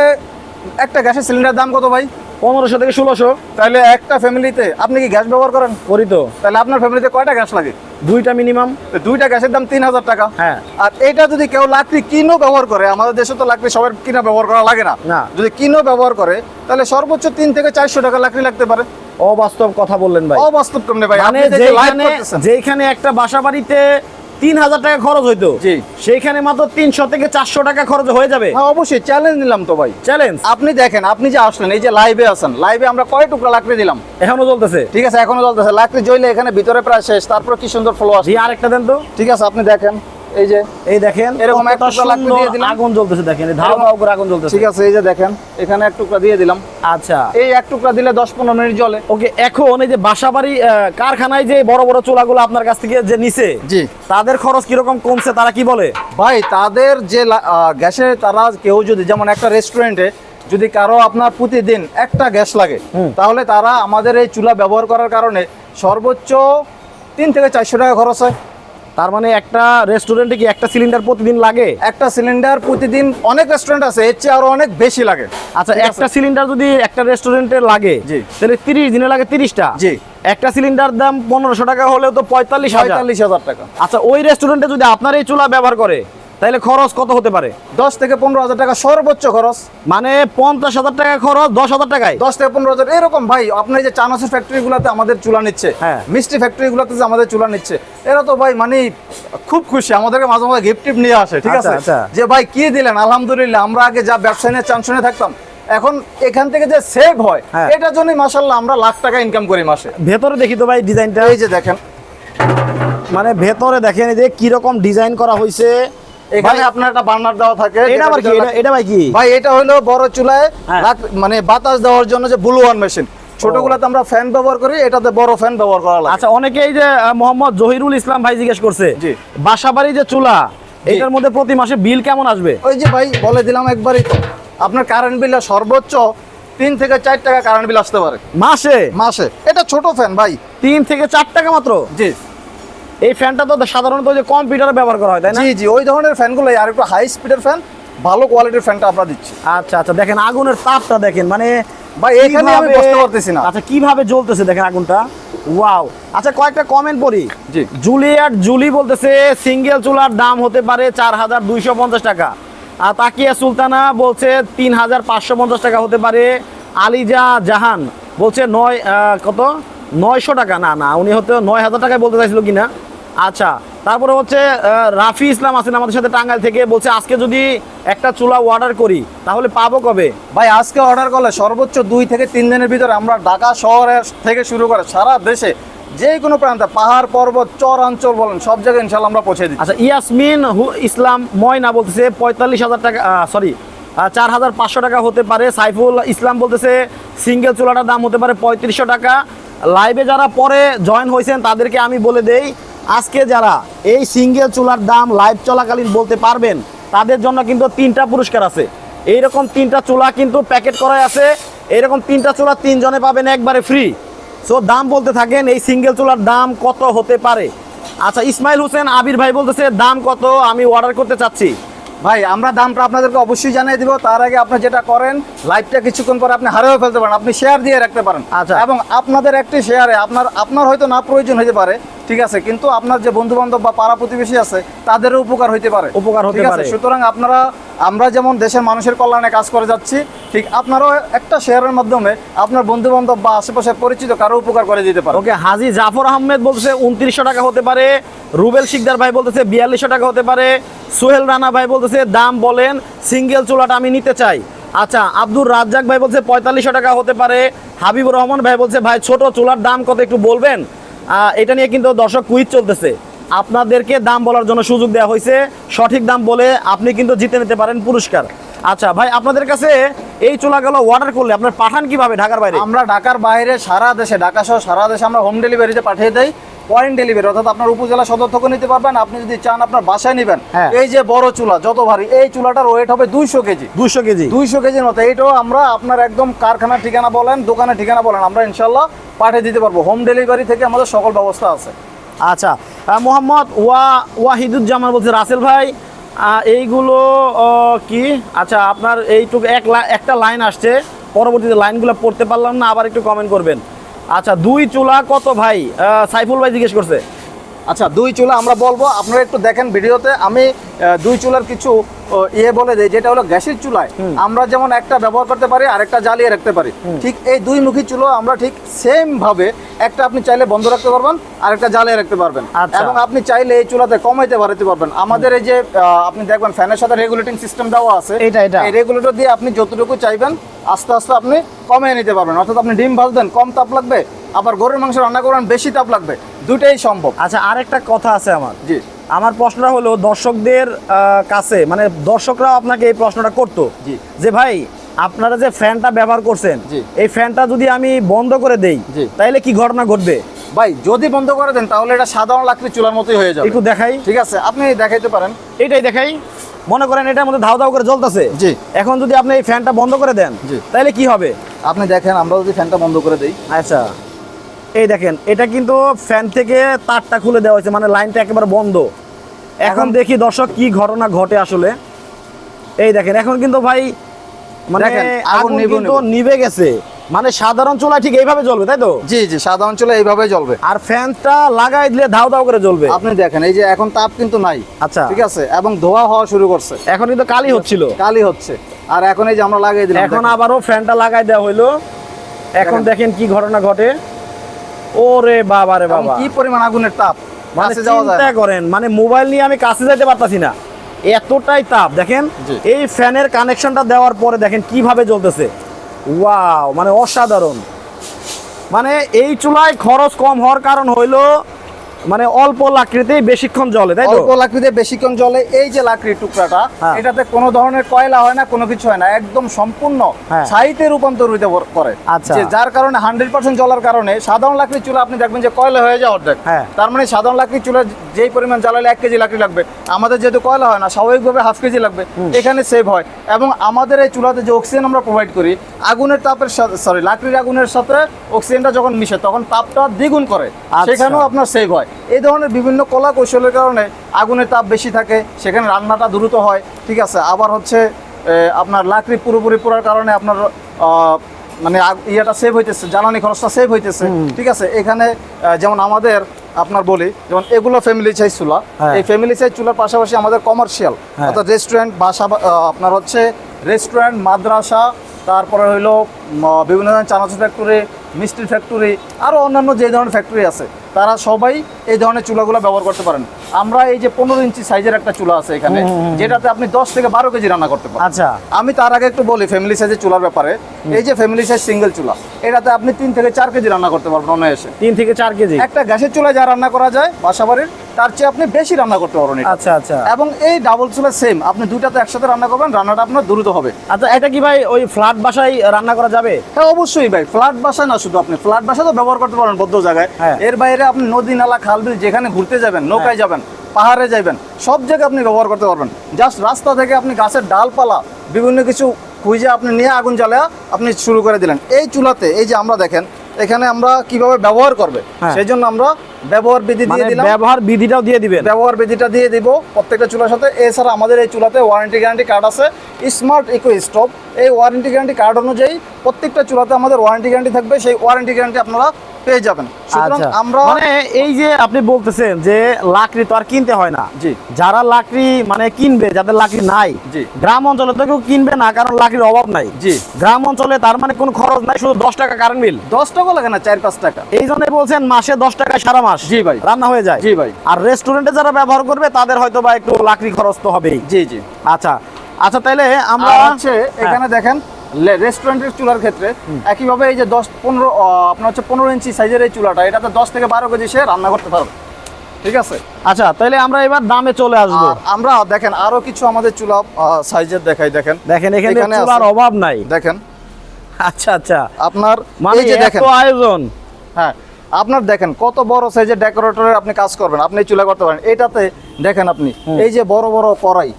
[SPEAKER 1] একটা গ্যাসের সিলিন্ডার দাম কত ভাই?
[SPEAKER 2] পনেরোশো থেকে ষোলোশো।
[SPEAKER 1] তাহলে একটা ফ্যামিলিতে আপনি কি গ্যাস ব্যবহার করেন?
[SPEAKER 2] করি তো।
[SPEAKER 1] তাহলে আপনার ফ্যামিলিতে কয়টা গ্যাস লাগে?
[SPEAKER 2] দুইটা মিনিমাম
[SPEAKER 1] দুইটা গ্যাসের দাম তিন হাজার টাকা।
[SPEAKER 2] হ্যাঁ।
[SPEAKER 1] আর এটা যদি কেউ লাকড়ি কিনো ব্যবহার করে আমাদের দেশে তো লাকড়ি সবার কিনা ব্যবহার করা লাগে না।
[SPEAKER 2] না।
[SPEAKER 1] যদি কিনো ব্যবহার করে তাহলে সর্বোচ্চ তিন থেকে চারশো টাকা লাকড়ি লাগতে পারে।
[SPEAKER 2] অবাস্তব কথা বললেন ভাই।
[SPEAKER 1] অবাস্তব কেমনে ভাই
[SPEAKER 2] মানে যেখানে একটা বাসা বাড়িতে তিন হাজার টাকা খরচ হইতো। সেইখানে মাত্র তিনশো থেকে চারশো টাকা খরচ হয়ে যাবে।
[SPEAKER 1] হ্যাঁ অবশ্যই চ্যালেঞ্জ নিলাম তো ভাই।
[SPEAKER 2] চ্যালেঞ্জ
[SPEAKER 1] আপনি দেখেন আপনি যে আসলেন এই যে লাইভে আছেন লাইভে আমরা কয় টুকরা লাকড়ি দিলাম?
[SPEAKER 2] এখনও চলতেছে
[SPEAKER 1] ঠিক আছে এখনও চলতেছে লাকড়ি জ্বলে এখানে ভিতরে প্রায় শেষ তারপর কি সুন্দর ফলো আসে
[SPEAKER 2] আরেকটা দেন তো।
[SPEAKER 1] ঠিক আছে আপনি দেখেন। এই যে
[SPEAKER 2] এই দেখেন
[SPEAKER 1] এরকম একটা টুকরা
[SPEAKER 2] সুন্দর
[SPEAKER 1] দিয়ে দিলাম।
[SPEAKER 2] আগুন জ্বলতেছে দেখেন ধাও ধাও করে আগুন জ্বলতেছে।
[SPEAKER 1] ঠিক আছে এই যে দেখেন এখানে এক টুকরা দিয়ে দিলাম।
[SPEAKER 2] আচ্ছা।
[SPEAKER 1] এই এক টুকরা দিলে দশ পনেরো মিনিট জলে
[SPEAKER 2] ওকে এখন এই যে বাসাবাড়ি কারখানায় যে বড় বড় চুলাগুলো আপনার কাছ থেকে যে নিছে
[SPEAKER 1] জি।
[SPEAKER 2] তাদের খরচ কীরকম কমছে তারা কি বলে?
[SPEAKER 1] ভাই তাদের যে গ্যাসে তারা কেউ যদি যেমন একটা রেস্টুরেন্টে যদি কারও আপনার প্রতিদিন একটা গ্যাস লাগে। তাহলে তারা আমাদের এই চুলা ব্যবহার করার কারণে সর্বোচ্চ তিন থেকে চারশো টাকা খরচ হয়।
[SPEAKER 2] তার মানে একটা রেস্টুরেন্টে কি একটা সিলিন্ডার প্রতিদিন লাগে?
[SPEAKER 1] একটা সিলিন্ডার প্রতিদিন অনেক রেস্টুরেন্ট আছে এর চেয়ে আরও অনেক বেশি লাগে।
[SPEAKER 2] আচ্ছা একটা সিলিন্ডার যদি একটা রেস্টুরেন্টে লাগে। তাহলে তিরিশ দিনে লাগে তিরিশটা।
[SPEAKER 1] জি।
[SPEAKER 2] একটা সিলিন্ডার দাম পনেরোশো টাকা হলেও তো পঁয়তাল্লিশ
[SPEAKER 1] পঁয়তাল্লিশ হাজার টাকা।
[SPEAKER 2] আচ্ছা ওই রেস্টুরেন্টে যদি আপনার এই চুলা ব্যবহার করে তাহলে খরচ কত হতে পারে?
[SPEAKER 1] দশ থেকে পনেরো হাজার টাকা সর্বোচ্চ খরচ।
[SPEAKER 2] মানে পঞ্চাশ হাজার টাকা খরচ দশ হাজার টাকায়?
[SPEAKER 1] দশ থেকে পনেরো হাজার এরকম ভাই আপনার যে চানাচুর ফ্যাক্টরি গুলাতে আমাদের চুলা নিচ্ছে
[SPEAKER 2] হ্যাঁ।
[SPEAKER 1] মিষ্টি ফ্যাক্টরি গুলাতে যে আমাদের চুলা নিচ্ছে এরা তো ভাই মানে খুব খুশি আমাদেরকে মাঝে মাঝে গিফট টিপ নিয়ে আসে ঠিক
[SPEAKER 2] আচ্ছা,
[SPEAKER 1] আছে?
[SPEAKER 2] আচ্ছা।
[SPEAKER 1] যে ভাই কি দিলেন? আলহামদুলিল্লাহ আমরা আগে যা ব্যবসা নিয়ে চান শুনে থাকতাম এখন এখান থেকে যে সেভ হয়
[SPEAKER 2] হ্যাঁ।
[SPEAKER 1] এটার জন্যই মাসাল্লাহ আমরা লাখ টাকা ইনকাম করি মাসে।
[SPEAKER 2] ভেতরে দেখি তো ভাই ডিজাইনটা
[SPEAKER 1] এই যে দেখেন।
[SPEAKER 2] মানে ভেতরে দেখেন এই যে কীরকম ডিজাইন করা হয়েছে
[SPEAKER 1] এখানে আপনার একটা বার্নার দেওয়া থাকে
[SPEAKER 2] এটা আবার কি? এটা- ভাই কি?
[SPEAKER 1] ভাই এটা হলো বড় চুলায়
[SPEAKER 2] হ্যাঁ।
[SPEAKER 1] মানে বাতাস দেওয়ার জন্য যে ব্লু ওয়ান মেশিন ছোটগুলাতে আমরা ফ্যান ব্যবহার করি এটাতে বড় ফ্যান ব্যবহার করা লাগে।
[SPEAKER 2] আচ্ছা অনেকে এই যে মোহাম্মদ জহিরুল ইসলাম ভাই জিজ্ঞেস করছে
[SPEAKER 1] জি।
[SPEAKER 2] বাসাবাড়ি যে চুলা এটার মধ্যে প্রতি মাসে বিল কেমন আসবে?
[SPEAKER 1] ওই যে ভাই বলে দিলাম একবারই আপনার কারেন্ট বিলে সর্বোচ্চ তিন থেকে চার টাকা কারেন্ট বিল আসতে পারে।
[SPEAKER 2] মাসে?
[SPEAKER 1] মাসে। এটা ছোট ফ্যান ভাই।
[SPEAKER 2] তিন থেকে চার টাকা মাত্র?
[SPEAKER 1] জি।
[SPEAKER 2] এই ফ্যানটা তো সাধারণত যে কম্পিউটারে ব্যবহার করা হয় তাই না?
[SPEAKER 1] জি জি ওই ধরনের ফ্যানগুলো আর একটু হাই স্পিডের ফ্যান ভালো কোয়ালিটির ফ্যানটা আমরা দিচ্ছি।
[SPEAKER 2] আচ্ছা আচ্ছা দেখেন আগুনের তাপটা দেখেন মানে
[SPEAKER 1] ভাই এখানে আমি বসতে পারতেছি না।
[SPEAKER 2] আচ্ছা কীভাবে জ্বলতেছে দেখেন আগুনটা? ওয়াও আচ্ছা কয়েকটা কমেন্ট পড়ি।
[SPEAKER 1] জি।
[SPEAKER 2] জুলিয়াট জুলি বলতেছে সিঙ্গেল চুলার দাম হতে পারে চার হাজার দুইশো পঞ্চাশ টাকা। আর তাকিয়া সুলতানা বলছে তিন হাজার পাঁচশো পঞ্চাশ টাকা হতে পারে। আলিজা জাহান বলছে নয় কত? নয়শো টাকা। না না উনি হয়তো নয় হাজার টাকায় বলতে চাইছিল কিনা। আচ্ছা তারপরে হচ্ছে রাফি ইসলাম আছেন আমাদের সাথে টাঙ্গাইল থেকে বলছে আজকে যদি একটা চুলা অর্ডার করি তাহলে পাবো কবে?
[SPEAKER 1] ভাই আজকে অর্ডার করলে সর্বোচ্চ দুই থেকে তিন দিনের ভিতরে আমরা ঢাকা শহরের থেকে শুরু করে সারা দেশে যে কোনো প্রান্তে পাহাড় পর্বত চর অঞ্চল বলেন সব জায়গায় ইনশাল্লাহ আমরা পৌঁছে দিই
[SPEAKER 2] আচ্ছা ইয়াসমিন হু- ইসলাম ময়না বলতেছে পঁয়তাল্লিশ হাজার টাকা সরি চার হাজার পাঁচশো টাকা হতে পারে। সাইফুল ইসলাম বলতেছে সিঙ্গেল চুলাটার দাম হতে পারে পঁয়ত্রিশশো টাকা। লাইভে যারা পরে জয়েন হয়েছেন তাদেরকে আমি বলে দেই আজকে যারা এই সিঙ্গেল চুলার দাম লাইভ চলাকালীন বলতে পারবেন, তাদের জন্য কিন্তু তিনটা পুরস্কার আছে। এইরকম তিনটা চুলা কিন্তু প্যাকেট করাই আছে। এইরকম তিনটা চুলা তিনজনে পাবেন একবারে ফ্রি সো দাম বলতে থাকেন, এই সিঙ্গেল চুলার দাম কত হতে পারে? আচ্ছা ইসমাইল হোসেন আবির ভাই বলতেছে, দাম কত? আমি অর্ডার করতে চাচ্ছি।
[SPEAKER 1] ভাই আমরা দামটা আপনাদেরকে অবশ্যই জানিয়ে দিব। তার আগে আপনি যেটা করেন লাইভটা কিছুক্ষণ পরে আপনি হারেও ফেলতে পারেন। আপনি শেয়ার দিয়ে রাখতে পারেন।
[SPEAKER 2] আচ্ছা।
[SPEAKER 1] এবং আপনাদের একটি শেয়ারে আপনার আপনার হয়তো না প্রয়োজন হতে পারে ঠিক আছে? কিন্তু আপনার যে বন্ধু বান্ধব বা পাড়া প্রতিবেশী আছে তাদেরও উপকার হতে পারে।
[SPEAKER 2] উপকার হতে পারে।
[SPEAKER 1] সুতরাং আপনারা আমরা যেমন দেশের মানুষের কল্যাণে কাজ করে যাচ্ছি ঠিক আপনারাও একটা শেয়ারের মাধ্যমে আপনার বন্ধু বান্ধব বা আশেপাশে পরিচিত কারও উপকার করে দিতে পারে
[SPEAKER 2] ওকে হাজি জাফর আহমেদ বলছে উনত্রিশশো টাকা হতে পারে। রুবেল শিকদার ভাই বলতেছে বিয়াল্লিশশো টাকা হতে পারে। সোহেল রানা ভাই বলতেছে, দাম বলেন, সিঙ্গেল চুলাটা আমি নিতে চাই। আচ্ছা আব্দুর রাজ্জাক ভাই বলছে, পঁয়তাল্লিশশো টাকা হতে পারে। হাবিবুর রহমান ভাই বলছে, ভাই, ছোট চুলার দাম কত একটু বলবেন? এটা নিয়ে কিন্তু দর্শক কুইজ চলতেছে। আপনাদেরকে দাম বলার জন্য সুযোগ দেওয়া হয়েছে। সঠিক দাম বলে আপনি কিন্তু জিতে নিতে পারেন পুরস্কার। আচ্ছা ভাই, আপনাদের কাছে এই চুলাগুলো অর্ডার করলে আপনার পাঠান কীভাবে ঢাকার বাইরে?
[SPEAKER 1] আমরা ঢাকার বাইরে সারা দেশে, ঢাকা সহ সারা দেশে আমরা হোম ডেলিভারিতে পাঠিয়ে দেই। পয়েন্ট ডেলিভারি অর্থাৎ আপনার উপজেলা সদর থেকে নিতে পারবেন আপনি যদি চান আপনার বাসায় নেবেন।
[SPEAKER 2] হ্যাঁ।
[SPEAKER 1] এই যে বড় চুলা যত ভারী এই চুলাটার ওয়েট হবে দুইশো কেজি।
[SPEAKER 2] দুশো কেজি।
[SPEAKER 1] দুইশো কেজির মতো এইটাও আমরা আপনার একদম কারখানার ঠিকানা বলেন দোকানের ঠিকানা বলেন আমরা ইনশাল্লাহ পাঠিয়ে দিতে পারব। হোম ডেলিভারি থেকে আমাদের সকল ব্যবস্থা আছে।
[SPEAKER 2] আচ্ছা মোহাম্মদ ওয়া ওয়াহিদুজ্জামান বলছে রাসেল ভাই এইগুলো কি? আচ্ছা আপনার এইটুকু এক একটা লাইন আসছে পরবর্তীতে লাইনগুলো পড়তে পারলাম না আবার একটু কমেন্ট করবেন। আচ্ছা দুই চুলা কত ভাই? সাইফুল ভাই জিজ্ঞেস করছে।
[SPEAKER 1] আচ্ছা দুই চুলা আমরা বলব। আপনারা একটু দেখেন ভিডিওতে। আমি দুই চুলার কিছু ইয়ে বলে দেই যেটা হলো গ্যাসের চুলায়। আমরা যেমন একটা ব্যবহার করতে পারি আর একটা জ্বালিয়ে রাখতে পারি। ঠিক এই দুই মুখী চুলো আমরা ঠিক সেম ভাবে একটা আপনি চাইলে বন্ধ রাখতে পারবেন আর একটা জ্বালিয়ে রাখতে পারবেন।
[SPEAKER 2] আচ্ছা।
[SPEAKER 1] এবং আপনি চাইলে এই চুলাতে কমাইতে বাড়াতে পারবেন। আমাদের এই যে আপনি দেখবেন ফ্যানের সাথে রেগুলেটিং সিস্টেম দেওয়া আছে। এই রেগুলেটর দিয়ে আপনি যতটুকু চাইবেন আস্তে আস্তে আপনি কমিয়ে নিতে পারবেন। অর্থাৎ আপনি ডিম ভাজবেন কম তাপ লাগবে। আবার গরুর মাংস রান্না করবেন বেশি তাপ লাগবে। দুটোই সম্ভব।
[SPEAKER 2] আচ্ছা আরেকটা কথা আছে আমার।
[SPEAKER 1] জি।
[SPEAKER 2] আমার প্রশ্নটা হলো দর্শকদের কাছে মানে দর্শকরাও আপনাকে এই প্রশ্নটা করতো
[SPEAKER 1] জি।
[SPEAKER 2] যে ভাই আপনারা যে ফ্যানটা ব্যবহার করছেন
[SPEAKER 1] জি।
[SPEAKER 2] এই ফ্যানটা যদি আমি বন্ধ করে দেই
[SPEAKER 1] জি।
[SPEAKER 2] তাইলে কি ঘটনা ঘটবে?
[SPEAKER 1] ভাই যদি বন্ধ করে দেন তাহলে এটা সাধারণ লাকড়ি চুলার মতোই হয়ে যাবে।
[SPEAKER 2] একটু দেখাই।
[SPEAKER 1] ঠিক আছে আপনি দেখাইতে পারেন।
[SPEAKER 2] এটাই দেখাই। মনে করেন এটার মধ্যে ধাও ধাও করে জ্বলতেছে।
[SPEAKER 1] জি।
[SPEAKER 2] এখন যদি আপনি এই ফ্যানটা বন্ধ করে দেন
[SPEAKER 1] জি।
[SPEAKER 2] তাহলে কি হবে?
[SPEAKER 1] আপনি দেখেন আমরা যদি ফ্যানটা বন্ধ করে দেই।
[SPEAKER 2] আচ্ছা। এই দেখেন এটা কিন্তু ফ্যান থেকে তারটা খুলে দেওয়া হয়েছে মানে লাইনটা একেবারে বন্ধ। এখন দেখি দর্শক কি ঘটনা ঘটে আসলে। এই দেখেন এখন কিন্তু ভাই মানে
[SPEAKER 1] আগুন
[SPEAKER 2] কিন্তু
[SPEAKER 1] নিভে
[SPEAKER 2] গেছে। মানে সাধারণ চুলা ঠিক এইভাবে জ্বলবে তাই তো?
[SPEAKER 1] জি জি সাধারণ চুলা এইভাবে জ্বলবে।
[SPEAKER 2] আর ফ্যানটা লাগাই দিলে ধাও ধাও করে জ্বলবে।
[SPEAKER 1] আপনি দেখেন এই যে এখন তাপ কিন্তু নাই
[SPEAKER 2] আচ্ছা।
[SPEAKER 1] ঠিক আছে? এবং ধোয়া হওয়া শুরু করছে।
[SPEAKER 2] এখন কিন্তু কালি হচ্ছিল।
[SPEAKER 1] কালি হচ্ছে। আর এখন এই যে আমরা লাগিয়ে দিলাম
[SPEAKER 2] এখন আবারও ফ্যানটা লাগাই দেওয়া হইল। এখন।
[SPEAKER 1] দেখেন
[SPEAKER 2] কি ঘটনা ঘটে। ওরে বাবা রে বাবা।
[SPEAKER 1] কি পরিমাণ আগুনের তাপ?
[SPEAKER 2] মানে চিন্তা করেন মানে মোবাইল নিয়ে আমি কাছে যাইতে পারতাছি না। এতটাই তাপ দেখেন? এই ফ্যানের কানেকশনটা দেওয়ার পরে দেখেন কীভাবে জ্বলতেছে। ওয়াও মানে অসাধারণ। মানে এই চুলায় খরচ কম হওয়ার কারণ হইল মানে অল্প লাকড়িতে বেশিক্ষণ জলে তাই তো
[SPEAKER 1] অল্প লাকড়িতে বেশিক্ষণ জলে এই যে লাকড়ির টুকরাটা
[SPEAKER 2] হ্যাঁ।
[SPEAKER 1] এটাতে কোনো ধরনের কয়লা হয় না কোনো কিছু হয় না একদম সম্পূর্ণ
[SPEAKER 2] হ্যাঁ।
[SPEAKER 1] ছাইতে রূপান্তরিত কর- করে
[SPEAKER 2] আচ্ছা।
[SPEAKER 1] যার কারণে হান্ড্রেড পার্সেন্ট জলার কারণে সাধারণ লাকড়ির চুলা আপনি দেখবেন যে কয়লা হয়ে যায় অর্ধেক
[SPEAKER 2] হ্যাঁ।
[SPEAKER 1] তার মানে সাধারণ লাকড়ির চুলা যেই পরিমাণ জ্বালালে এক কেজি লাকড়ি লাগবে আমাদের যেহেতু কয়লা হয় না স্বাভাবিকভাবে হাফ কেজি লাগবে এখানে সেভ হয় এবং আমাদের এই চুলাতে যে অক্সিজেন আমরা প্রোভাইড করি আগুনের তাপের সাথে সরি লাকড়ির আগুনের সাথে অক্সিজেনটা যখন মিশে তখন তাপটা দ্বিগুণ করে
[SPEAKER 2] আচ্ছা।
[SPEAKER 1] সেখানেও আপনার সেভ হয় এই ধরনের বিভিন্ন কলা কৌশলের কারণে আগুনের তাপ বেশি থাকে সেখানে রান্নাটা দ্রুত হয় ঠিক আছে? আবার হচ্ছে আপনার লাকড়ি পুরোপুরি পোড়ার কারণে আপনার মানে ইয়েটা সেভ হইতেছে জ্বালানি খরচটা সেভ হইতেছে ঠিক আছে? এখানে যেমন আমাদের আপনার বলি যেমন এগুলো ফ্যামিলি সাইজ চুলা।
[SPEAKER 2] হ্যাঁ।
[SPEAKER 1] এই ফ্যামিলি সাইজ চুলার পাশাপাশি আমাদের কমার্শিয়াল
[SPEAKER 2] হ্যাঁ।
[SPEAKER 1] অর্থাৎ রেস্টুরেন্ট বাসা আপনার হচ্ছে রেস্টুরেন্ট মাদ্রাসা তারপরে হইল বিভিন্ন ধরনের চানাচুর ফ্যাক্টরি মিষ্টির ফ্যাক্টরি আরও অন্যান্য যে ধরনের ফ্যাক্টরি আছে তারা সবাই এই ধরনের চুলাগুলো ব্যবহার করতে পারেন। আমরা এই যে পনেরো ইঞ্চি সাইজের একটা চুলা আছে এখানে যেটাতে আপনি দশ থেকে বারো কেজি রান্না করতে পারেন।
[SPEAKER 2] আচ্ছা।
[SPEAKER 1] আমি তার আগে একটু বলি ফ্যামিলি সাইজের চুলার ব্যাপারে। এই যে ফ্যামিলি সাইজ সিঙ্গেল চুলা এটাতে আপনি তিন থেকে চার কেজি রান্না করতে পারবেন অনায়াসে।
[SPEAKER 2] তিন থেকে চার কেজি?
[SPEAKER 1] একটা গ্যাসের চুলায় যা রান্না করা যায় বাসাবাড়ির তার চেয়ে আপনি বেশি রান্না করতে পারবেন
[SPEAKER 2] আচ্ছা আচ্ছা।
[SPEAKER 1] এবং এই ডাবল চুলা সেম আপনি দুইটাতে একসাথে রান্না করবেন রান্নাটা আপনার দ্রুত হবে।
[SPEAKER 2] আচ্ছা এটা কি ভাই ওই ফ্ল্যাট বাসায় রান্না করা যাবে?
[SPEAKER 1] হ্যাঁ অবশ্যই ভাই ফ্ল্যাট বাসা না শুধু আপনি ফ্ল্যাট বাসা তো ব্যবহার করতে পারেন বদ্ধ জায়গায়।
[SPEAKER 2] হ্যাঁ।
[SPEAKER 1] এর বাইরে আপনি নদী নালা খাল বিল যেখানে ঘুরতে যাবেন নৌকায় যাবেন পাহাড়ে যাবেন সব জায়গায় আপনি ব্যবহার করতে পারবেন। জাস্ট রাস্তা থেকে আপনি গাছের ডালপালা বিভিন্ন কিছু খুঁজে আপনি নিয়ে আগুন জ্বালা আপনি শুরু করে দিলেন। এই চুলাতে এই যে আমরা দেখেন এখানে আমরা কীভাবে ব্যবহার করবে?
[SPEAKER 2] হ্যাঁ।
[SPEAKER 1] সেই জন্য আমরা ব্যবহার বিধি
[SPEAKER 2] মানে
[SPEAKER 1] দিয়ে দিলাম।
[SPEAKER 2] ব্যবহার বিধিটাও দিয়ে দিবেন।
[SPEAKER 1] ব্যবহার বিধিটা দিয়ে দিব প্রত্যেকটা চুলার সাথে। এছাড়া আমাদের এই চুলাতে ওয়ারেন্টি গ্যারান্টি কার্ড আছে। স্মার্ট ইকো স্টোভ এই ওয়ারেন্টি গ্যারান্টি কার্ড অনুযায়ী প্রত্যেকটা চুলাতে আমাদের ওয়ারেন্টি গ্যারান্টি থাকবে। সেই ওয়ারেন্টি গ্যারান্টি আপনারা পেয়ে যাবেন।
[SPEAKER 2] আচ্ছা।
[SPEAKER 1] আমরা
[SPEAKER 2] মানে এই যে আপনি বলতেছেন যে লাকড়ি তো আর কিনতে হয় না। যারা লাকড়ি মানে কিনবে যাদের লাকড়ি নাই গ্রাম অঞ্চলে তো কেউ কিনবে না কারণ লাকড়ির অভাব নাই। গ্রাম অঞ্চলে তার মানে কোনো খরচ নাই শুধু দশ টাকা কারেন্ট বিল
[SPEAKER 1] দশ টাকা লাগে না চার পাঁচ টাকা।
[SPEAKER 2] এই জন্য বলছেন মাসে দশ টাকা সারা মাস
[SPEAKER 1] জি ভাই।
[SPEAKER 2] রান্না হয়ে যায়।
[SPEAKER 1] জি ভাই।
[SPEAKER 2] আর রেস্টুরেন্টে যারা ব্যবহার করবে তাদের হয়তো বা একটু লাকড়ি খরচ তো হবেই।
[SPEAKER 1] জি জি।
[SPEAKER 2] আচ্ছা। আচ্ছা তাহলে আমরা।
[SPEAKER 1] এখানে দেখেন রেস্টুরেন্টের চুলার ক্ষেত্রে একইভাবে এই যে দশ পনেরো আপনার হচ্ছে পনেরো ইঞ্চি সাইজের এই চুলাটা এটাতে দশ থেকে বারো কেজি সে রান্না করতে পারবে। ঠিক আছে?
[SPEAKER 2] আচ্ছা তাহলে আমরা এবার দামে চলে আসব।
[SPEAKER 1] আমরা দেখেন আরও কিছু আমাদের চুলা সাইজের দেখাই দেখেন।
[SPEAKER 2] দেখেন এখানে চুলার অভাব নাই।
[SPEAKER 1] দেখেন।
[SPEAKER 2] আচ্ছা আচ্ছা।
[SPEAKER 1] আপনার
[SPEAKER 2] মানে
[SPEAKER 1] এই যে দেখেন।
[SPEAKER 2] এত আয়োজন।
[SPEAKER 1] হ্যাঁ আপনার দেখেন কত বড় সাইজের ডেকোরেটরের আপনি কাজ করবেন আপনি চুলা করতে পারেন। এটাতে দেখেন আপনি এই যে বড় বড় কড়াই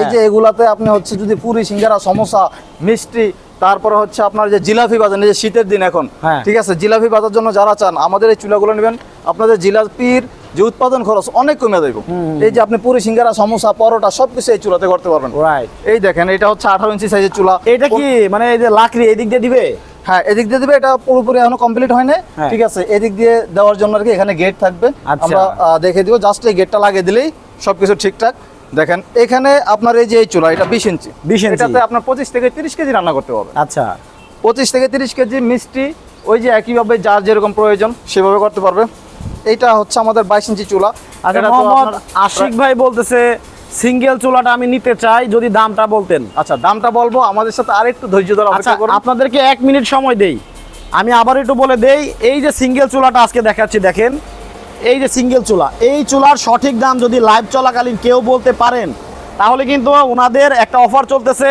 [SPEAKER 1] এই যে এগুলাতে আপনি হচ্ছে যদি পুরি সিঙ্গারা সমোসা মিষ্টি তারপরে হচ্ছে আপনার যে জিলাপি এই যে শীতের দিন এখন
[SPEAKER 2] হ্যাঁ।
[SPEAKER 1] ঠিক আছে? জিলাপি বাজার জন্য যারা চান আমাদের এই চুলাগুলো নেবেন। আপনাদের জিলাপির যে উৎপাদন খরচ অনেক কমে দেব এই যে আপনি পুরি সিঙ্গারা সমোসা পরোটা সবকিছু এই চুলাতে করতে পারবেন। এই দেখেন এটা হচ্ছে আঠারো ইঞ্চি সাইজের চুলা।
[SPEAKER 2] এটা কি মানে এই যে লাকড়ি এদিক দিয়ে দিবে?
[SPEAKER 1] হ্যাঁ এদিক দিয়ে দিবে এটা পুরোপুরি এখনও কমপ্লিট হয় না
[SPEAKER 2] হ্যাঁ।
[SPEAKER 1] ঠিক আছে এদিক দিয়ে দেওয়ার জন্য আর কি এখানে গেট থাকবে।
[SPEAKER 2] আচ্ছা।
[SPEAKER 1] আমরা দেখে দিব জাস্ট এই গেটটা লাগিয়ে দিলেই সবকিছু ঠিকঠাক। দেখেন এখানে আপনার এই যে এই চুলা এটা বিশ ইঞ্চি।
[SPEAKER 2] 20 ইঞ্চি।
[SPEAKER 1] এটাতে আপনার পঁচিশ থেকে তিরিশ কেজি রান্না করতে হবে।
[SPEAKER 2] আচ্ছা।
[SPEAKER 1] পঁচিশ থেকে তিরিশ কেজি মিষ্টি ওই যে একইভাবে যার যেরকম প্রয়োজন সেভাবে করতে পারবে। এইটা হচ্ছে আমাদের বাইশ ইঞ্চি চুলা।
[SPEAKER 2] আচ্ছা মোহাম্মদ আশিক ভাই বলতেছে সিঙ্গেল চুলাটা আমি নিতে চাই যদি দামটা বলতেন।
[SPEAKER 1] আচ্ছা দামটা বলব আমাদের সাথে আরেকটু ধৈর্য ধরে
[SPEAKER 2] আচ্ছা আপনাদেরকে এক মিনিট সময় দেই। আমি আবার একটু বলে দেই এই যে সিঙ্গেল চুলাটা আজকে দেখাচ্ছি দেখেন। এই যে সিঙ্গেল চুলা এই চুলার সঠিক দাম যদি লাইভ চলাকালীন কেউ বলতে পারেন তাহলে কিন্তু ওনাদের একটা অফার চলতেছে।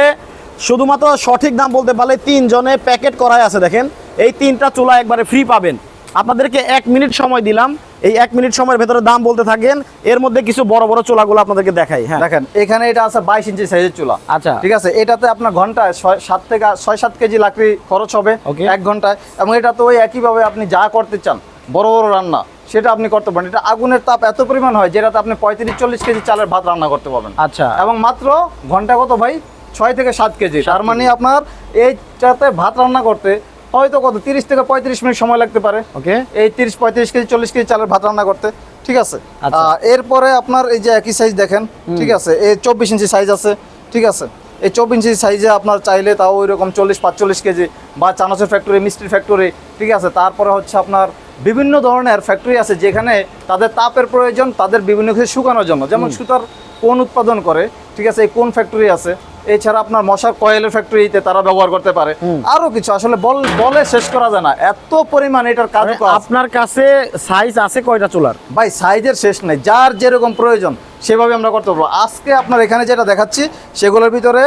[SPEAKER 2] শুধুমাত্র সঠিক দাম বলতে পারলে তিনজনে প্যাকেট করাই আছে দেখেন। এই তিনটা চুলা একবারে ফ্রি পাবেন। আপনাদেরকে এক মিনিট সময় দিলাম। এই এক মিনিট সময়ের ভেতরে দাম বলতে থাকেন। এর মধ্যে কিছু বড় বড় চুলাগুলো আপনাদেরকে দেখাই হ্যাঁ।
[SPEAKER 1] দেখেন এখানে এটা আছে বাইশ ইঞ্চি সাইজের চুলা।
[SPEAKER 2] আচ্ছা।
[SPEAKER 1] ঠিক আছে? এটাতে আপনার ঘন্টায় ছয় সাত থেকে ছয় সাত কেজি লাকড়ি খরচ হবে. এক ঘন্টায়। এবং এটা তো ওই একইভাবে আপনি যা করতে চান বড় বড় রান্না। সেটা আপনি করতে পারেন। এটা আগুনের তাপ এত পরিমাণ হয় যেটাতে আপনি পঁয়ত্রিশ চল্লিশ কেজি চালের ভাত রান্না করতে পারবেন।
[SPEAKER 2] আচ্ছা।
[SPEAKER 1] এবং মাত্র ঘণ্টা কত ভাই? ছয় থেকে সাত কেজি। তার মানে আপনার এইটাতে ভাত রান্না করতে হয়তো কত তিরিশ থেকে পঁয়ত্রিশ মিনিট সময় লাগতে পারে।
[SPEAKER 2] ওকে।
[SPEAKER 1] এই তিরিশ পঁয়ত্রিশ কেজি চল্লিশ কেজি চালের ভাত রান্না করতে। ঠিক আছে?
[SPEAKER 2] আচ্ছা।
[SPEAKER 1] এরপরে আপনার এই যে একই সাইজ দেখেন ঠিক আছে? এই চব্বিশ ইঞ্চি সাইজ আছে ঠিক আছে? এই চব্বিশ ইঞ্চি সাইজে আপনার চাইলে তাও ওই রকম চল্লিশ পাঁচচল্লিশ কেজি বা চানাচুর ফ্যাক্টরি মিষ্টির ফ্যাক্টরি ঠিক আছে? তারপরে হচ্ছে আপনার বিভিন্ন ধরনের ফ্যাক্টরি আছে যেখানে তাদের তাপের প্রয়োজন তাদের বিভিন্ন কিছু শুকানোর জন্য। যেমন সুতার কোন উৎপাদন করে ঠিক আছে এই কোন ফ্যাক্টরি আছে। এছাড়া আপনার মশার কয়েলের ফ্যাক্টরিতে তারা ব্যবহার করতে পারে। আরও কিছু আসলে বল বলে শেষ করা যায় না। এত পরিমাণ এটার কাজ
[SPEAKER 2] আপনার কাছে সাইজ আছে কয়টা চুলার?
[SPEAKER 1] ভাই সাইজের শেষ নেই। যার যেরকম প্রয়োজন সেভাবে আমরা করতে পারব। আজকে আপনার এখানে যেটা দেখাচ্ছি সেগুলোর ভিতরে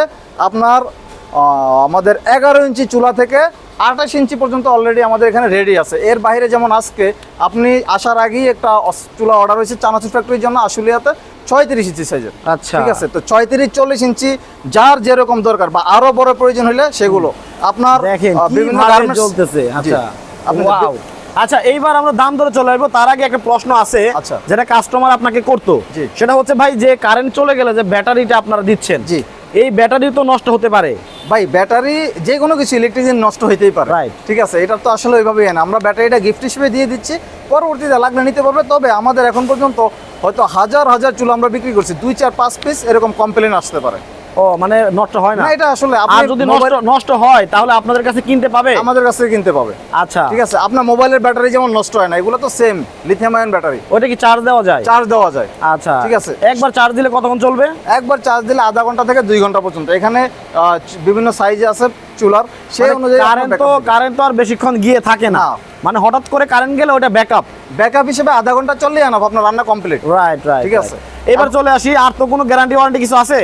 [SPEAKER 1] আপনার আমাদের এগারো ইঞ্চি চুলা থেকে আঠাশ ইঞ্চি পর্যন্ত অলরেডি আমাদের এখানে রেডি আছে। এর বাইরে যেমন আজকে আপনি আসার আগেই একটা চুলা অর্ডার হয়েছে চানাচুর ফ্যাক্টরির জন্য আশুলিয়াতে ছয়ত্রিশ ইঞ্চি সাইজের
[SPEAKER 2] আচ্ছা।
[SPEAKER 1] ঠিক আছে? তো ছয়ত্রিশ চল্লিশ ইঞ্চি যার যেরকম দরকার বা আরও বড় প্রয়োজন হলে সেগুলো। আপনার
[SPEAKER 2] বিভিন্ন চলতেছে। আচ্ছা। আচ্ছা এইবার আমরা দাম ধরে চলে আসব। তার আগে একটা প্রশ্ন আছে
[SPEAKER 1] আচ্ছা।
[SPEAKER 2] যেটা কাস্টমার আপনাকে করতো। সেটা হচ্ছে ভাই যে কারেন্ট চলে গেলে যে ব্যাটারিটা আপনারা দিচ্ছেন
[SPEAKER 1] জি।
[SPEAKER 2] এই ব্যাটারি তো নষ্ট হতে পারে।
[SPEAKER 1] ভাই ব্যাটারি যে কোনো কিছু ইলেকট্রিক নষ্ট হইতেই পারে।
[SPEAKER 2] রাইট
[SPEAKER 1] ঠিক আছে এটা তো আসলে ওইভাবেই না। আমরা ব্যাটারিটা গিফট হিসেবে দিয়ে দিচ্ছি। পরবর্তীতে লাগলে নিতে পারবে। তবে আমাদের এখন পর্যন্ত হয়তো হাজার হাজার চুল আমরা বিক্রি করছি। দুই চার পাঁচ পিস এরকম কমপ্লেন আসতে পারে।
[SPEAKER 2] ও মানে নষ্ট হয় না?
[SPEAKER 1] এটা আসলে
[SPEAKER 2] আর যদি নষ্ট হয় তাহলে আপনাদের কাছে কিনতে পাবে?
[SPEAKER 1] আমাদের কাছ কিনতে পাবে।
[SPEAKER 2] আচ্ছা।
[SPEAKER 1] ঠিক আছে আপনার মোবাইলের ব্যাটারি যেমন নষ্ট হয় না এগুলো তো সেম লিথিয়াম আয়ন ব্যাটারি
[SPEAKER 2] ওটা কি চার্জ দেওয়া যায়?
[SPEAKER 1] চার্জ দেওয়া যায়।
[SPEAKER 2] আচ্ছা।
[SPEAKER 1] ঠিক আছে।
[SPEAKER 2] একবার চার্জ দিলে কতক্ষণ চলবে?
[SPEAKER 1] একবার চার্জ দিলে আধা ঘণ্টা থেকে দুই ঘণ্টা পর্যন্ত। এখানে বিভিন্ন সাইজে আছে চুলার সেই অনুযায়ী
[SPEAKER 2] কারেন্ট তো কারেন্ট তো আর বেশিক্ষণ গিয়ে থাকে না। মানে হঠাৎ করে কারেন্ট গেলে ওটা ব্যাকআপ
[SPEAKER 1] ব্যাকআপ হিসেবে আধা ঘণ্টা চললেই আনাব আপনার রান্না কমপ্লিট
[SPEAKER 2] রাইট রাইট
[SPEAKER 1] ঠিক আছে।
[SPEAKER 2] এবার চলে আসি আর তো কোনো গ্যারান্টি ওয়ারেন্টি কিছু আছে?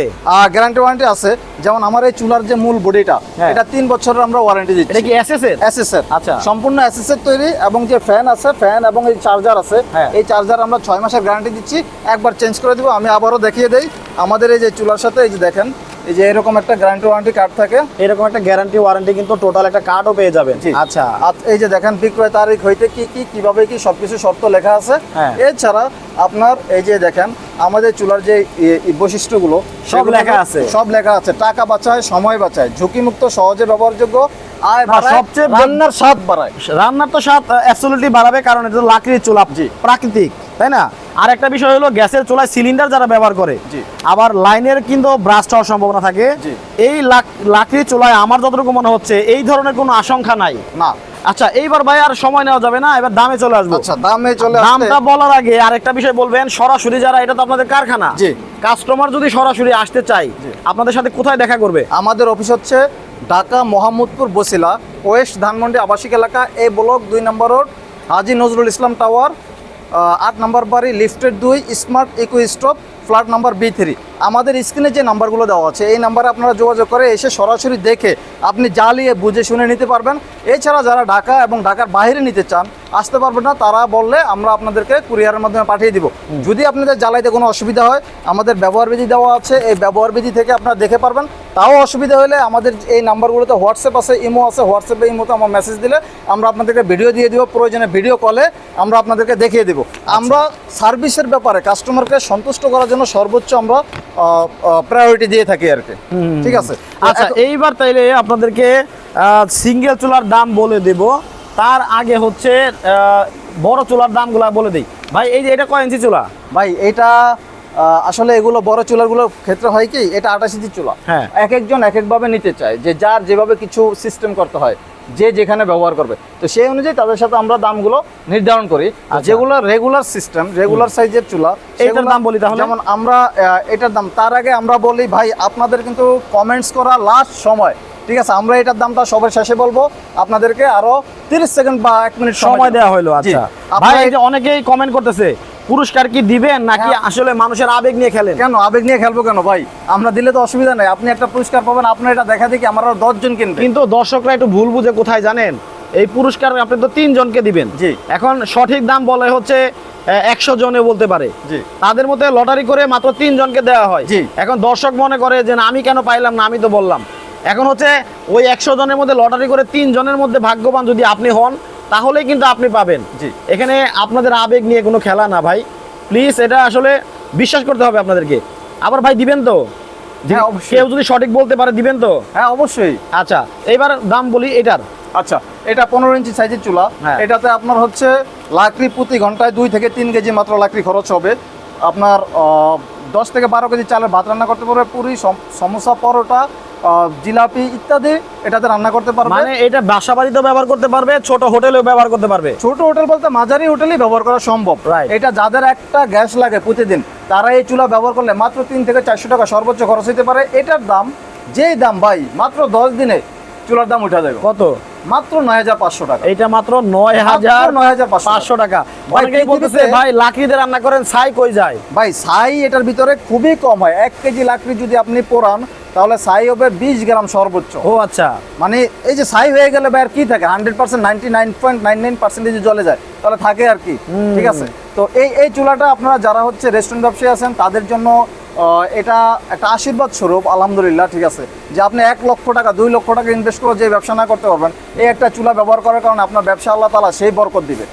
[SPEAKER 1] গ্যারান্টি ওয়ারেন্টি আছে। যেমন আমার এই চুলার যে মূল বডিটা
[SPEAKER 2] হ্যাঁ।
[SPEAKER 1] এটা তিন বছরের আমরা ওয়ারেন্টি দিচ্ছি।
[SPEAKER 2] এটা কি এসএস এর
[SPEAKER 1] এসএস এর
[SPEAKER 2] আচ্ছা।
[SPEAKER 1] সম্পূর্ণ এসএস এর তৈরি এবং যে ফ্যান আছে ফ্যান এবং এই চার্জার আছে
[SPEAKER 2] হ্যাঁ।
[SPEAKER 1] এই চার্জার আমরা ছয় মাসের গ্যারান্টি দিচ্ছি। একবার চেঞ্জ করে দিব আমি আবারও দেখিয়ে দেই। আমাদের এই যে চুলার সাথে এই যে দেখেন এই যে এরকম একটা গ্যারান্টি ওয়ারেন্টি কার্ড থাকে।
[SPEAKER 2] এরকম একটা গ্যারান্টি ওয়ারেন্টি কিন্তু টোটাল একটা কার্ডও পেয়ে যাবেন। আচ্ছা।
[SPEAKER 1] এই যে দেখেন বিক্রয় তারিখ হইতে কি কি কীভাবে কি সবকিছু শর্ত লেখা আছে।
[SPEAKER 2] হ্যাঁ।
[SPEAKER 1] এছাড়া আপনার এই যে দেখেন আমাদের চুলার যে বৈশিষ্ট্যগুলো সেগুলো
[SPEAKER 2] লেখা আছে।
[SPEAKER 1] সব লেখা আছে। টাকা বাঁচায় সময় বাঁচায় ঝুঁকিমুক্ত সহজে ব্যবহারযোগ্য আয়
[SPEAKER 2] সবচেয়ে
[SPEAKER 1] রান্নার স্বাদ বাড়ায়।
[SPEAKER 2] রান্নার তো স্বাদ অ্যাবসলিউটলি বাড়াবে কারণ এটা লাকড়ির চুলা। প্রাকৃতিক। তাই না? আর একটা বিষয় হলো গ্যাসের চুলায় সিলিন্ডার যারা ব্যবহার করে আবার লাইনের কিন্তু ব্রাস্ট হওয়ার সম্ভাবনা থাকে। এই লাক- লাকড়ির চুলায় আমার যতটুকু মনে হচ্ছে এই ধরনের কোনো আশঙ্কা নাই।
[SPEAKER 1] না।
[SPEAKER 2] আচ্ছা এইবার ভাই আর সময় নেওয়া যাবে না এবার দামে চলে আসব।
[SPEAKER 1] আচ্ছা দামে চলে
[SPEAKER 2] দামটা বলার আগে আরেকটা বিষয় বলবেন সরাসরি যারা এটা তো আপনাদের কারখানা।
[SPEAKER 1] জি।
[SPEAKER 2] কাস্টমার যদি সরাসরি আসতে চাই আপনাদের সাথে কোথায় দেখা করবে?
[SPEAKER 1] আমাদের অফিস হচ্ছে ঢাকা মোহাম্মদপুর বসিলা ওয়েস্ট ধানমন্ডি আবাসিক এলাকা এই ব্লক দুই নম্বর রোড হাজি নজরুল ইসলাম টাওয়ার আট নম্বর বাড়ি লিফটেড দুই smart eco stop flat number B three আমাদের স্ক্রিনে যে নাম্বারগুলো দেওয়া আছে এই নাম্বারে আপনারা যোগাযোগ করে এসে সরাসরি দেখে আপনি জ্বালিয়ে বুঝে শুনে নিতে পারবেন। এছাড়া যারা ঢাকা এবং ঢাকার বাইরে নিতে চান আসতে পারবেন না তারা বললে আমরা আপনাদেরকে কুরিয়ারের মাধ্যমে পাঠিয়ে দিব। যদি আপনাদের জ্বালাইতে কোনো অসুবিধা হয় আমাদের ব্যবহার বিধি দেওয়া আছে এই ব্যবহার বিধি থেকে আপনারা দেখে পারবেন। তাও অসুবিধা হলে আমাদের এই নাম্বারগুলোতে হোয়াটসঅ্যাপ আছে ইমো আছে হোয়াটসঅ্যাপে ইমোতে আমার মেসেজ দিলে আমরা আপনাদেরকে ভিডিও দিয়ে দিব প্রয়োজনে ভিডিও কলে আমরা আপনাদেরকে দেখিয়ে দিব। আমরা সার্ভিসের ব্যাপারে কাস্টমারকে সন্তুষ্ট করার জন্য সর্বোচ্চ আমরা প্রায়োরিটি দিয়ে থাকি আর কি। ঠিক আছে?
[SPEAKER 2] আচ্ছা এইবার তাইলে আপনাদেরকে সিঙ্গেল চুলার দাম বলে দেব। তার আগে হচ্ছে বড় চুলার দামগুলো বলে দিই। ভাই এই যে এটা কয় ইঞ্চি চুলা?
[SPEAKER 1] ভাই এটা আসলে এগুলো বড় চুলাগুলোর ক্ষেত্রে হয় কি এটা আঠাশ ইঞ্চি চুলা।
[SPEAKER 2] হ্যাঁ।
[SPEAKER 1] এক একজন এক একভাবে নিতে চায়। যে যার যেভাবে কিছু সিস্টেম করতে হয়। যে যেখানে ব্যবহার করবে। তো সেই অনুযায়ী তাদের সাথে আমরা দামগুলো নির্ধারণ করি। আর
[SPEAKER 2] আচ্ছা।
[SPEAKER 1] যেগুলো রেগুলার সিস্টেম রেগুলার সাইজের চুলা
[SPEAKER 2] এইটার দাম বলি তাহলে?
[SPEAKER 1] যেমন আমরা এটার দাম তার আগে আমরা বলি ভাই আপনাদের কিন্তু কমেন্টস করা লাস্ট সময় ঠিক আছে? আমরা এটার দামটা সবার শেষে বলব। আপনাদেরকে আরও তিরিশ সেকেন্ড বা এক মিনিট
[SPEAKER 2] সময় দেওয়া হলো আচ্ছা। ভাই এই যে অনেকেই কমেন্ট করতেছে পুরস্কার কি দিবেন নাকি
[SPEAKER 1] হ্যাঁ।
[SPEAKER 2] আসলে মানুষের আবেগ নিয়ে খেলেন?
[SPEAKER 1] কেন? আবেগ নিয়ে খেলব কেন ভাই? আমরা দিলে তো অসুবিধা নেই। আপনি একটা পুরস্কার পাবেন আপনার এটা দেখা দেখি আমার আরও দশজন কিনবে।
[SPEAKER 2] কিন্তু দর্শকরা একটু ভুল বুঝে কোথায় জানেন? এই পুরস্কার আপনি তো তিনজনকে দিবেন।
[SPEAKER 1] জি।
[SPEAKER 2] এখন সঠিক দাম বলে হচ্ছে একশো জনে বলতে পারে।
[SPEAKER 1] জি।
[SPEAKER 2] তাদের মধ্যে লটারি করে মাত্র তিনজনকে দেওয়া হয়।
[SPEAKER 1] জি।
[SPEAKER 2] এখন দর্শক মনে করে যে না আমি কেন পাইলাম না আমি তো বললাম। এখন হচ্ছে ওই একশো জনের মধ্যে লটারি করে তিন জনের মধ্যে ভাগ্যবান যদি আপনি হন তাহলেই কিন্তু আপনি পাবেন।
[SPEAKER 1] জি।
[SPEAKER 2] এখানে আপনাদের আবেগ নিয়ে কোনো খেলা না ভাই। প্লিজ এটা আসলে বিশ্বাস করতে হবে আপনাদেরকে। আবার ভাই দিবেন তো?
[SPEAKER 1] হ্যাঁ।
[SPEAKER 2] কেউ যদি সঠিক বলতে পারে দিবেন তো?
[SPEAKER 1] হ্যাঁ অবশ্যই।
[SPEAKER 2] আচ্ছা এইবার দাম বলি এটার।
[SPEAKER 1] আচ্ছা এটা পনেরো ইঞ্চি সাইজের চুলা।
[SPEAKER 2] হ্যাঁ।
[SPEAKER 1] এটাতে আপনার হচ্ছে লাকড়ি প্রতি ঘন্টায় দুই থেকে তিন কেজি মাত্র লাকড়ি খরচ হবে। আপনার দশ থেকে বারো কেজি চালের ভাত রান্না করতে পারবে পুরি সম- সমোসা পরোটা জিলাপি ইত্যাদি এটাতে রান্না করতে পারবে?
[SPEAKER 2] মানে এটা বাসা বাড়িতেও ব্যবহার করতে পারবে ছোট হোটেলেও ব্যবহার করতে পারবে?
[SPEAKER 1] ছোট হোটেল বলতে মাঝারি হোটেলই ব্যবহার করা সম্ভব. এটা যাদের একটা গ্যাস লাগে প্রতিদিন তারা এই চুলা ব্যবহার করলে মাত্র তিন থেকে চারশো টাকা সর্বোচ্চ খরচ হতে পারে। এটার দাম যেই দাম ভাই মাত্র দশ দিনে চুলার দাম উঠা যাবে।
[SPEAKER 2] কত?
[SPEAKER 1] মাত্র নয় হাজার পাঁচশো টাকা।
[SPEAKER 2] এইটা মাত্র নয় হাজার
[SPEAKER 1] নয় হাজার পাঁচশো
[SPEAKER 2] টাকা।
[SPEAKER 1] ভাই,
[SPEAKER 2] অনেকেই বলতেছে ভাই লাকড়িতে রান্না করেন ছাই কই যায়?
[SPEAKER 1] ভাই ছাই এটার ভিতরে খুবই কম হয়। এক কেজি লাকড়ি যদি আপনি পোড়ান তাহলে ছাই হবে বিশ গ্রাম সর্বোচ্চ।
[SPEAKER 2] ও আচ্ছা।
[SPEAKER 1] মানে এই যে ছাই হয়ে গেলে ভাই আর কি থাকে? Hundred percent ninety nine point nine nine percentage জলে যায়। তাহলে থাকে আর কি ঠিক আছে? তো এই এই চুলাটা আপনারা যারা হচ্ছে রেস্টুরেন্ট ব্যবসায়ী আছেন তাদের জন্য এটা একটা আশীর্বাদ স্বরূপ আলহামদুলিল্লাহ ঠিক আছে? যে আপনি এক লক্ষ টাকা দুই লক্ষ টাকা ইনভেস্ট করে যে ব্যবসা না করতে পারবেন এই একটা চুলা ব্যবহার করার কারণে আপনার ব্যবসা আল্লাহ তালা সেই বরকত দিবে।